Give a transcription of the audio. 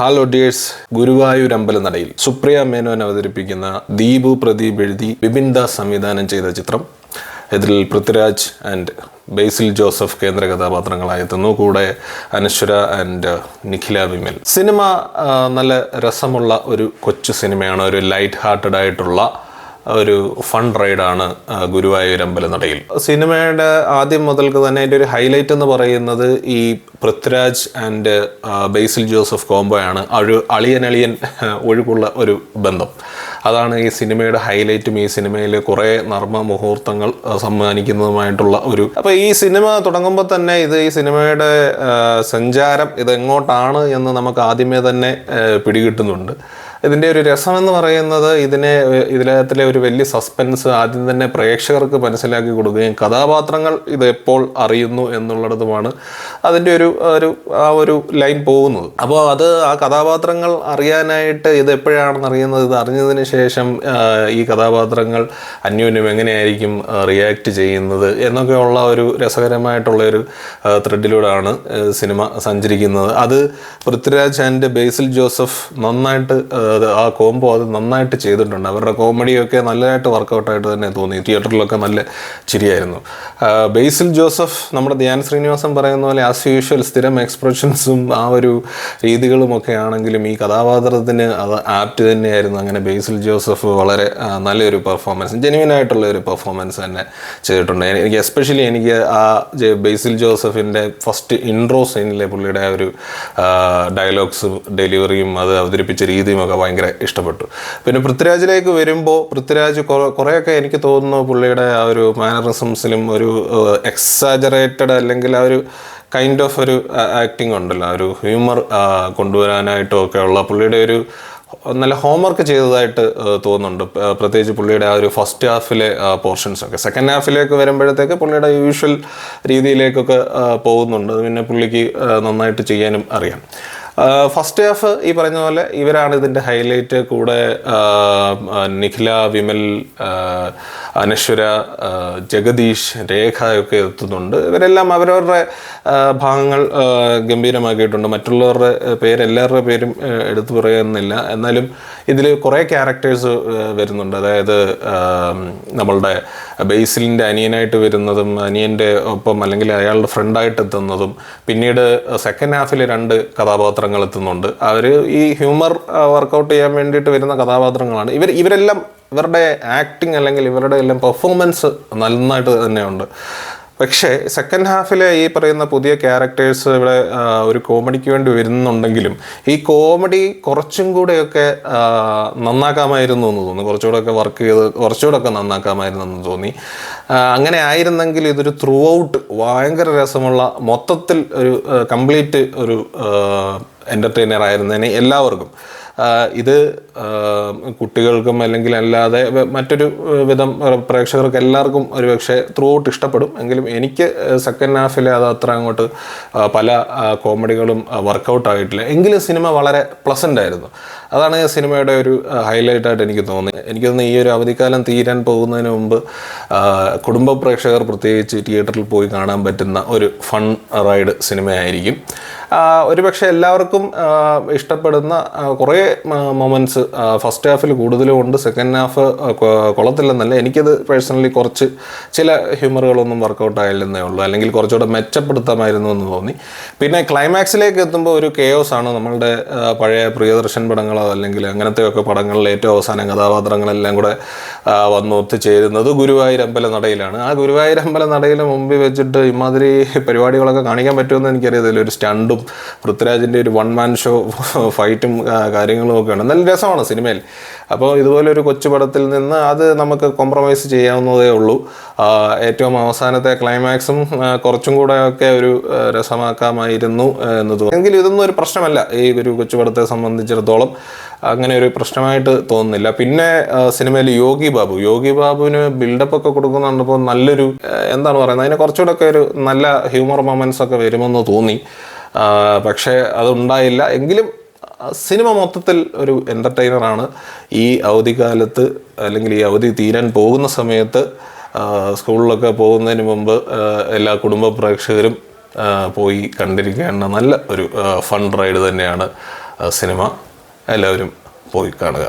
Hello dears Guruvayur അമ്പലനടയിൽ സുപ്രിയ മേനോൻ അവതരിപ്പിക്കുന്ന ദീപു പ്രദീപ് എഴുതി വിപിൻ ദാസ് സംവിധാനം ചെയ്ത ചിത്രം. ഇതിൽ പൃഥ്വിരാജ് ആൻഡ് ബേസിൽ ജോസഫ് കേന്ദ്ര കഥാപാത്രങ്ങളായി എത്തുന്നു. കൂടെ അനശ്വര ആൻഡ് നിഖില വിമൽ. സിനിമ നല്ല രസമുള്ള ഒരു കൊച്ചു സിനിമയാണ്. ഒരു ലൈറ്റ് ഹാർട്ടഡ് ആയിട്ടുള്ള ഒരു ഫണ്ട് റൈഡാണ് ഗുരുവായൂർ അമ്പലനടയിൽ സിനിമയുടെ ആദ്യം മുതൽക്ക് തന്നെ അതിന്റെ ഒരു ഹൈലൈറ്റ് എന്ന് പറയുന്നത് ഈ പൃഥ്വിരാജ് ആൻഡ് ബേസിൽ ജോസഫ് കോംബോയാണ് ഒരു അളിയൻ ഒഴുകുള്ള ഒരു ബന്ധം. അതാണ് ഈ സിനിമയുടെ ഹൈലൈറ്റും ഈ സിനിമയിൽ കുറേ നർമ്മ മുഹൂർത്തങ്ങൾ സമ്മാനിക്കുന്നതുമായിട്ടുള്ള ഒരു അപ്പോൾ ഈ സിനിമ തുടങ്ങുമ്പോൾ തന്നെ ഇത് ഈ സിനിമയുടെ സഞ്ചാരം ഇതെങ്ങോട്ടാണ് എന്ന് നമുക്ക് ആദ്യമേ തന്നെ പിടികിട്ടുന്നുണ്ട്. ഇതിന്റെ ഒരു രസം എന്ന് പറയുന്നത് ഇതിനെ ഇതിലകത്തിലെ ഒരു വലിയ സസ്പെൻസ് ആദ്യം തന്നെ പ്രേക്ഷകർക്ക് മനസ്സിലാക്കി കൊടുക്കുകയും കഥാപാത്രങ്ങൾ ഇത് എപ്പോൾ അറിയുന്നു എന്നുള്ളതുമാണ് അതിന്റെ ഒരു ഒരു ആ ഒരു ലൈൻ പോകുന്നത്. അപ്പോൾ അത് ആ കഥാപാത്രങ്ങൾ അറിയാനായിട്ട് ഇത് എപ്പോഴാണെന്ന് അറിയുന്നത് ഇത് അറിഞ്ഞതിന് ശേഷം ഈ കഥാപാത്രങ്ങൾ അന്യോന്യം എങ്ങനെയായിരിക്കും റിയാക്ട് ചെയ്യുന്നത് എന്നൊക്കെയുള്ള ഒരു രസകരമായിട്ടുള്ള ഒരു ത്രെഡിലൂടെയാണ് സിനിമ സഞ്ചരിക്കുന്നത്. അത് പൃഥ്വിരാജ് ആൻഡ് ബേസിൽ ജോസഫ് നന്നായിട്ട് അത് ആ കോംബോ അത് നന്നായിട്ട് ചെയ്തിട്ടുണ്ട്. അവരുടെ കോമഡിയൊക്കെ നല്ലതായിട്ട് വർക്കൗട്ടായിട്ട് തന്നെ തോന്നി. തിയേറ്ററിലൊക്കെ നല്ല ചിരിയായിരുന്നു. ബേസിൽ ജോസഫ് നമ്മുടെ ധ്യാൻ ശ്രീനിവാസൻ പറയുന്ന പോലെ ആസ് യൂഷ്വൽ സ്ഥിരം എക്സ്പ്രഷൻസും ആ ഒരു രീതികളും ഒക്കെ ആണെങ്കിലും ഈ കഥാപാത്രത്തിന് അത് ആപ്റ്റ് തന്നെയായിരുന്നു. അങ്ങനെ ബേസിൽ ജോസഫ് വളരെ നല്ലൊരു പെർഫോമൻസ് ജെനുവിൻ ആയിട്ടുള്ള ഒരു പെർഫോമൻസ് തന്നെ ചെയ്തിട്ടുണ്ട്. എനിക്ക് എസ്പെഷ്യലി എനിക്ക് ആ ബേസിൽ ജോസഫിന്റെ ഫസ്റ്റ് ഇൻട്രോ സീനിലെ പുള്ളിയുടെ ആ ഒരു ഡയലോഗ്സും ഡെലിവറിയും അത് അവതരിപ്പിച്ച രീതിയും ഒക്കെ ഭയങ്കര ഇഷ്ടപ്പെട്ടു. പിന്നെ പൃഥ്വിരാജിലേക്ക് വരുമ്പോൾ പൃഥ്വിരാജ് കുറേ- കുറേയൊക്കെ എനിക്ക് തോന്നുന്നു പുള്ളിയുടെ ആ ഒരു മാനറിസംസിലും ഒരു എക്സാജറേറ്റഡ് അല്ലെങ്കിൽ ആ ഒരു കൈൻഡ് ഓഫ് ഒരു ആക്ടിങ് ഉണ്ടല്ലോ. ആ ഒരു ഹ്യൂമർ കൊണ്ടുവരാനായിട്ടും ഒക്കെ ഉള്ള പുള്ളിയുടെ ഒരു നല്ല ഹോംവർക്ക് ചെയ്തതായിട്ട് തോന്നുന്നുണ്ട്. പ്രത്യേകിച്ച് പുള്ളിയുടെ ആ ഒരു ഫസ്റ്റ് ഹാഫിലെ പോർഷൻസ് ഒക്കെ. സെക്കൻഡ് ഹാഫിലേക്ക് വരുമ്പോഴത്തേക്ക് പുള്ളിയുടെ യൂഷ്വൽ രീതിയിലേക്കൊക്കെ പോകുന്നുണ്ട്. പിന്നെ പുള്ളിക്ക് നന്നായിട്ട് ചെയ്യാനും അറിയാം. ഫസ്റ്റ് ഹാഫ് ഈ പറയുന്ന പോലെ ഇവരാണ് ഇതിന്റെ ഹൈലൈറ്റ് കൂടെ നിഖില വിമൽ അനശ്വര ജഗദീഷ് രേഖ ഒക്കെ എത്തുന്നുണ്ട്. ഇവരെല്ലാം അവരവരുടെ ഭാഗങ്ങൾ ഗംഭീരമാക്കിയിട്ടുണ്ട്. മറ്റുള്ളവരുടെ പേരെല്ലാവരുടെ പേര് എടുത്തു പറയുന്നില്ല. എന്നാലും ഇതിൽ കുറേ ക്യാരക്ടേഴ്സ് വരുന്നുണ്ട്. അതായത് നമ്മളുടെ ബേസിലിന്റെ അനിയനായിട്ട് വരുന്നതും അനിയന്റെ ഒപ്പം അല്ലെങ്കിൽ അയാളുടെ ഫ്രണ്ടായിട്ട് എത്തുന്നതും പിന്നീട് സെക്കൻഡ് ഹാഫിൽ രണ്ട് കഥാപാത്രങ്ങൾ എത്തുന്നുണ്ട്. അവർ ഈ ഹ്യൂമർ വർക്കൗട്ട് ചെയ്യാൻ വേണ്ടിയിട്ട് വരുന്ന കഥാപാത്രങ്ങളാണ്. ഇവർ ഇവരെല്ലാം ഇവരുടെ ആക്ടിങ് അല്ലെങ്കിൽ ഇവരുടെ എല്ലാം പെർഫോമൻസ് നന്നായിട്ട് തന്നെയുണ്ട്. പക്ഷേ സെക്കൻഡ് ഹാഫിലെ ഈ പറയുന്ന പുതിയ ക്യാരക്ടേഴ്സ് ഇവിടെ ഒരു കോമഡിക്ക് വേണ്ടി വരുന്നുണ്ടെങ്കിലും ഈ കോമഡി കുറച്ചും കൂടെയൊക്കെ നന്നാക്കാമായിരുന്നു എന്ന് തോന്നുന്നു. കുറച്ചുകൂടെയൊക്കെ വർക്ക് ചെയ്ത് കുറച്ചുകൂടെയൊക്കെ നന്നാക്കാമായിരുന്നു എന്ന് തോന്നി. അങ്ങനെ ആയിരുന്നെങ്കിൽ ഇതൊരു ത്രൂ ഔട്ട് ഭയങ്കര രസമുള്ള മൊത്തത്തിൽ ഒരു കംപ്ലീറ്റ് ഒരു എന്റർടൈനർ ആയിരുന്നതിന് എല്ലാവർക്കും. ഇത് കുട്ടികൾക്കും അല്ലെങ്കിൽ അല്ലാതെ മറ്റൊരു വിധം പ്രേക്ഷകർക്ക് എല്ലാവർക്കും ഒരു പക്ഷേ ത്രൂ ഔട്ട് ഇഷ്ടപ്പെടും. എങ്കിലും എനിക്ക് സെക്കൻഡ് ഹാഫിൽ അത് അത്ര അങ്ങോട്ട് പല കോമഡികളും വർക്കൗട്ട് ആയിട്ടില്ല. എങ്കിലും സിനിമ വളരെ പ്ലസന്റ് ആയിരുന്നു. അതാണ് സിനിമയുടെ ഒരു ഹൈലൈറ്റ് ആയിട്ട് എനിക്ക് തോന്നി എനിക്ക് തോന്നുന്നു ഈ ഒരു അവധിക്കാലം തീരാൻ പോകുന്നതിന് മുമ്പ് കുടുംബ പ്രേക്ഷകർ പ്രത്യേകിച്ച് തിയേറ്ററിൽ പോയി കാണാൻ പറ്റുന്ന ഒരു ഫൺ റൈഡ് സിനിമയായിരിക്കും ഒരുപക്ഷെ എല്ലാവർക്കും ഇഷ്ടപ്പെടുന്ന കുറേ മൊമെന്റ്സ് ഫസ്റ്റ് ഹാഫിൽ കൂടുതലും ഉണ്ട്. സെക്കൻഡ് ഹാഫ് കൊള്ളത്തില്ലെന്നല്ല. എനിക്കത് പേഴ്സണലി കുറച്ച് ചില ഹ്യൂമറുകളൊന്നും വർക്കൗട്ട് ആയില്ലെന്നേ ഉള്ളൂ. അല്ലെങ്കിൽ കുറച്ചുകൂടെ മെച്ചപ്പെടുത്താമായിരുന്നു എന്ന് തോന്നി. പിന്നെ ക്ലൈമാക്സിലേക്ക് എത്തുമ്പോൾ ഒരു കെയോസ് ആണ്. നമ്മളുടെ പഴയ പ്രിയദർശൻ പടങ്ങളോ അല്ലെങ്കിൽ അങ്ങനത്തെയൊക്കെ പടങ്ങളിൽ ഏറ്റവും അവസാനം കഥാപാത്രങ്ങളെല്ലാം കൂടെ വന്നു ഒത്തുചേരുന്നത് ഗുരുവായൂർ അമ്പല നടയിലാണ്. ആ ഗുരുവായൂർ അമ്പല നടയിലെ മുമ്പിൽ വെച്ചിട്ട് ഇമാതിരി പരിപാടികളൊക്കെ കാണിക്കാൻ പറ്റുമെന്ന് എനിക്കറിയത്തില്ല. ഒരു സ്റ്റണ്ടും പൃഥ്വിരാജിന്റെ ഒരു വൺ മാൻ ഷോ ഫൈറ്റും കാര്യങ്ങളും ഒക്കെയാണ് നല്ല നല്ല രസമാണ് സിനിമയിൽ. അപ്പോൾ ഇതുപോലെ ഒരു കൊച്ചു പടത്തിൽ നിന്ന് അത് നമുക്ക് കോംപ്രമൈസ് ചെയ്യാവുന്നതേ ഉള്ളൂ. ഏറ്റവും അവസാനത്തെ ക്ലൈമാക്സും കുറച്ചും കൂടെ ഒക്കെ ഒരു രസമാക്കാമായിരുന്നു എന്ന് തോന്നുന്നു എങ്കിലും ഇതൊന്നും ഒരു പ്രശ്നമല്ല ഈ ഒരു കൊച്ചുപടത്തെ സംബന്ധിച്ചിടത്തോളം. അങ്ങനെ ഒരു പ്രശ്നമായിട്ട് തോന്നുന്നില്ല. പിന്നെ സിനിമയിൽ യോഗി ബാബു. യോഗി ബാബുവിന് ബിൽഡപ്പ് ഒക്കെ കൊടുക്കുന്നുണ്ടപ്പോൾ നല്ലൊരു എന്താണ് പറയുന്നത്? അതിന് കുറച്ചുകൂടെ ഒക്കെ ഒരു നല്ല ഹ്യൂമർ മൊമെന്റ്സ് ഒക്കെ വരുമെന്ന് തോന്നി. പക്ഷേ അതുണ്ടായില്ല എങ്കിലും സിനിമ മൊത്തത്തിൽ ഒരു എന്റർടൈനറാണ് ഈ അവധിക്കാലത്ത് അല്ലെങ്കിൽ ഈ അവധി തീരാൻ പോകുന്ന സമയത്ത് സ്കൂളിലൊക്കെ പോകുന്നതിന് മുമ്പ് എല്ലാ കുടുംബ പ്രേക്ഷകരും പോയി കണ്ടിരിക്കേണ്ട നല്ല ഒരു ഫൺ റൈഡ് തന്നെയാണ് സിനിമ. എല്ലാവരും പോയി കാണുക.